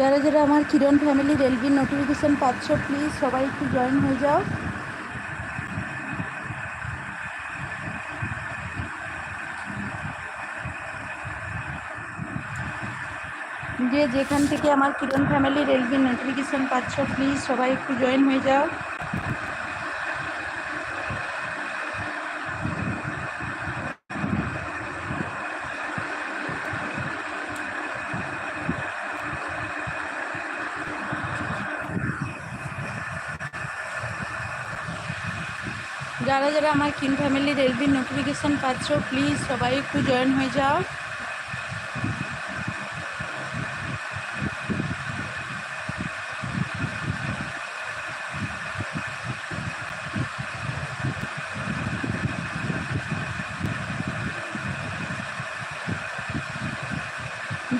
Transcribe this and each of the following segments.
যারা যারা আমার কিরণ ফ্যামিলি রেলবির নোটিফিকেশান পাচ্ছ প্লিজ সবাই একটু জয়েন হয়ে যাও। যে যেখান থেকে আমার কিরণ ফ্যামিলি রেলবির নোটিফিকেশান পাচ্ছ প্লিজ সবাই একটু জয়েন হয়ে যাও। যারা যারা আমার কিন ফ্যামিলি রেলবির নোটিফিকেশান পাচ্ছ প্লিজ সবাই একটু জয়েন হয়ে যাও।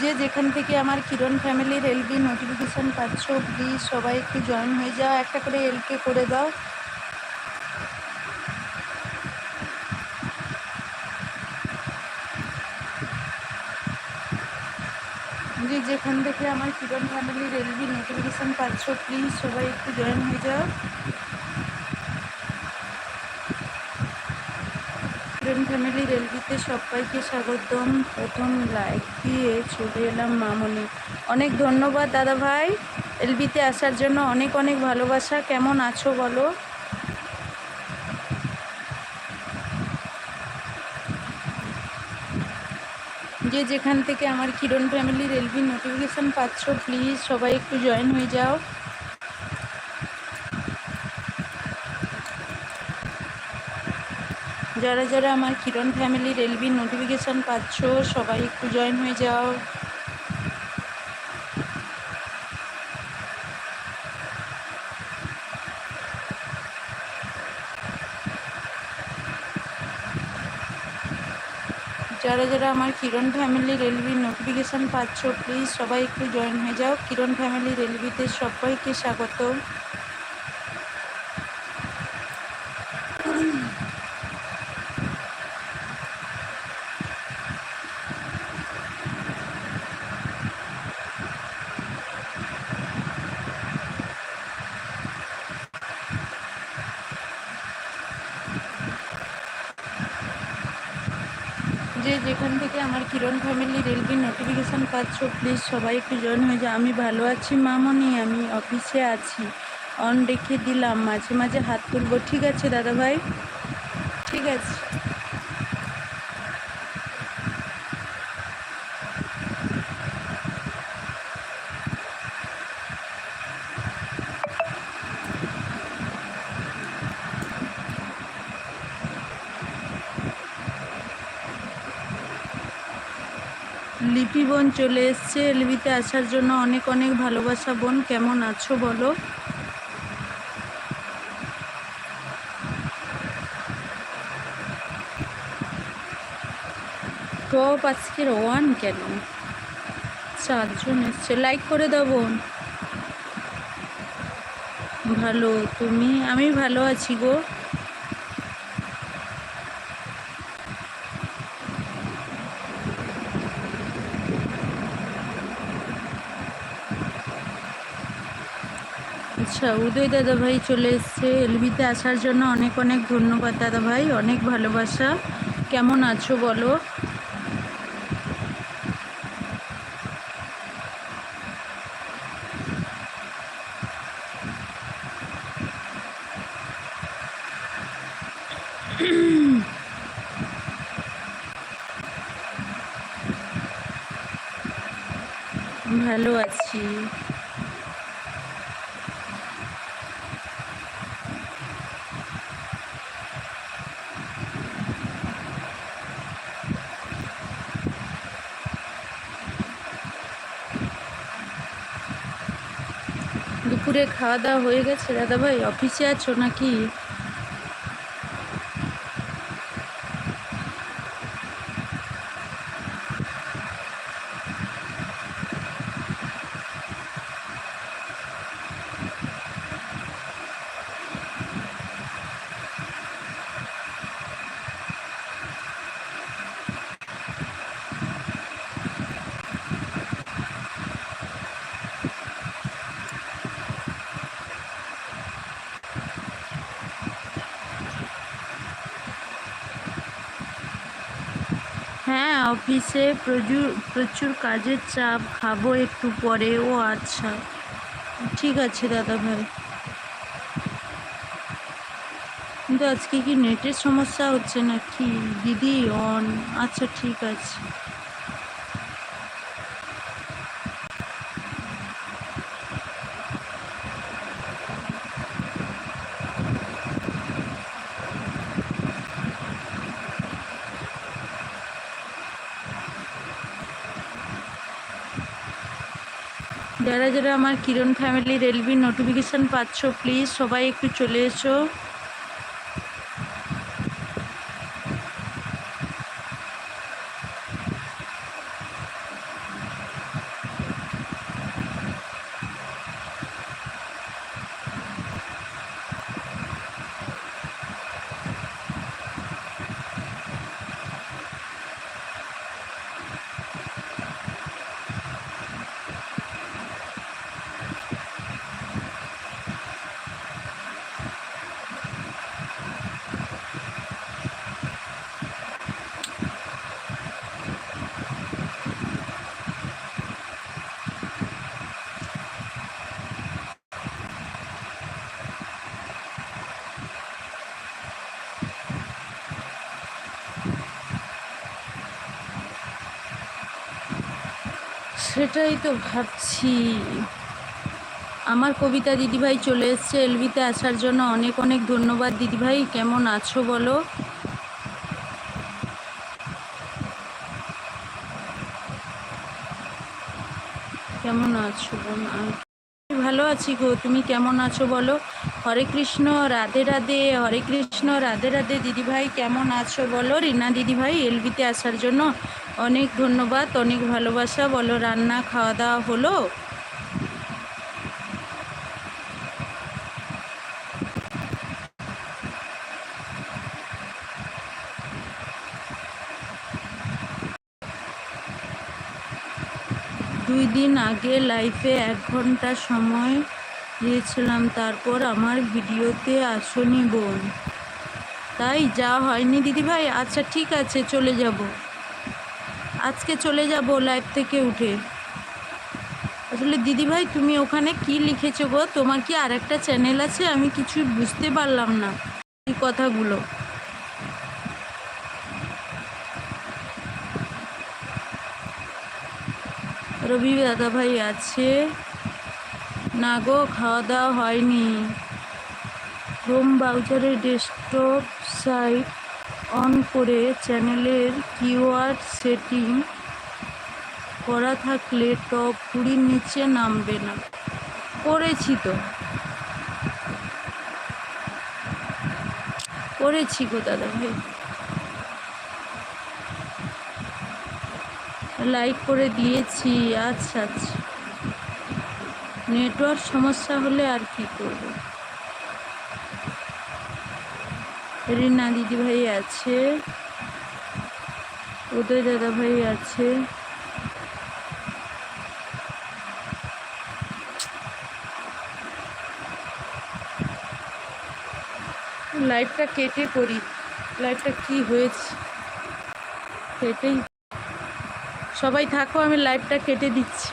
যে যেখান থেকে আমার কিরণ ফ্যামিলির এলবি নোটিফিকেশান পাচ্ছ প্লিজ সবাই একটু জয়েন হয়ে যাও। একটা করে এলকে করে দাও। যে যেখান থেকে আমার কিরণ ফ্যামিলি রেলভি নোটিফিকেশান পাচ্ছ প্লিজ সবাই একটু জয়েন হয়ে যাও। কিরণ ফ্যামিলি রেলভিতে সবাইকে স্বাগতম। প্রথম লাইক দিয়ে চলে এলাম মামনি। অনেক ধন্যবাদ দাদা ভাই এলবিতে আসার জন্য অনেক অনেক ভালোবাসা। কেমন আছো বলো? যে যেখান থেকে আমার কিরণ ফ্যামিলি রেলভি নোটিফিকেশান পাচ্ছ প্লিজ সবাই একটু জয়েন হয়ে যাও। যারা যারা আমার কিরণ ফ্যামিলি রেলভির নোটিফিকেশান পাচ্ছ, সবাই একটু জয়েন হয়ে যাও। যারা যারা আমার কিরণ ফ্যামিলি রেলভির নোটিফিকেশান পাচ্ছ প্লিজ সবাই একটু জয়েন হয়ে যাও। কিরণ ফ্যামিলি রেলভিতে সবাইকে স্বাগত যে যেখান থেকে আমার কিরণ ফ্যামিলি রেলভির নোটিফিকেশান পাচ্ছ? প্লিজ সবাই একটু জয়েন হয়ে যাও। আমি ভালো আছি মামনি, আমি অফিসে আছি। অন রেখে দিলাম। মাঝে মাঝে হাত তুলব। ঠিক আছে দাদা ভাই ঠিক আছে। লিপি বোন চলে এসছে এলবিতে আসার জন্য। অনেক অনেক ভালোবাসা বোন, কেমন আছো বলো? টপ আজকের ওয়ান কেন? চারজন এসছে। লাইক করে দাও বোন। ভালো, তুমি? আমি ভালো আছি গো। আচ্ছা উদয় দাদা ভাই চলে এসছে এলবিতে আসার জন্য। অনেক অনেক ধন্যবাদ দাদা ভাই অনেক ভালোবাসা। কেমন আছো বলো? ভালো আছি। দুপুরে খাওয়া দাওয়া হয়ে গেছে দাদা ভাই অফিসে আছো নাকি? হ্যাঁ অফিসে প্রচুর প্রচুর কাজের চাপ, খাব একটু পরে ও আচ্ছা। ঠিক আছে দাদা ভাই। কিন্তু আজকে কি নেটের সমস্যা হচ্ছে না কি দিদি অন আচ্ছা ঠিক আছে। যারা যারা আমার কিরণ ফ্যামিলি রেলভির নোটিফিকেশান পাচ্ছ প্লিজ সবাই একটু চলে এসো। সেটাই তো ভাবছি। আমার কবিতা দিদিভাই চলে এসছে এলবিতে আসার জন্য। অনেক অনেক ধন্যবাদ দিদিভাই। কেমন আছো বলো? কেমন আছো বোন ভালো আছি গো। তুমি কেমন আছো বলো? হরে কৃষ্ণ, রাধে রাধে। হরে কৃষ্ণ, রাধে রাধে দিদিভাই, কেমন আছো বলো? রিনা দিদিভাই, এলবিতে আসার জন্য অনেক ধন্যবাদ, অনেক ভালোবাসা। বলো, রান্না খাওয়া দাওয়া হলো? দুই দিন আগে লাইফে এক ঘণ্টা সময় দিয়েছিলাম, তারপর আমার ভিডিওতে আসনি বোন। তাই যা হয়নি, দিদিভাই আচ্ছা ঠিক আছে, চলে যাব। আজকে চলে যাব লাইভ থেকে উঠে। আসলে দিদিভাই, তুমি ওখানে কি লিখেছো গো? তোমার কি আর একটা চ্যানেল আছে? আমি কিছুই বুঝতে পারলাম না এই কথাগুলো। রবি দাদা ভাই আছে। না গো খাওয়া দাওয়া হয়নি। হোম বাউচারের ডেস্কটপ সাইট অন করে চ্যানেলের কিওয়ার্ড সেটিং করা থাকলে টপ কুড়ির নিচে নামবে না। করেছি তো। করেছি গো দাদা ভাই। লাইক করে দিয়েছি আচ্ছা আচ্ছা। নেটওয়ার্ক সমস্যা হলে আর কি করব? রিনা দিদি ভাই আছে। উদয় দাদা ভাই আছে। লাইটটা কেটে করি লাইটটা কি হয়েছে? কেটেই। সবাই থাকো, আমি লাইভটা কেটে দিচ্ছি।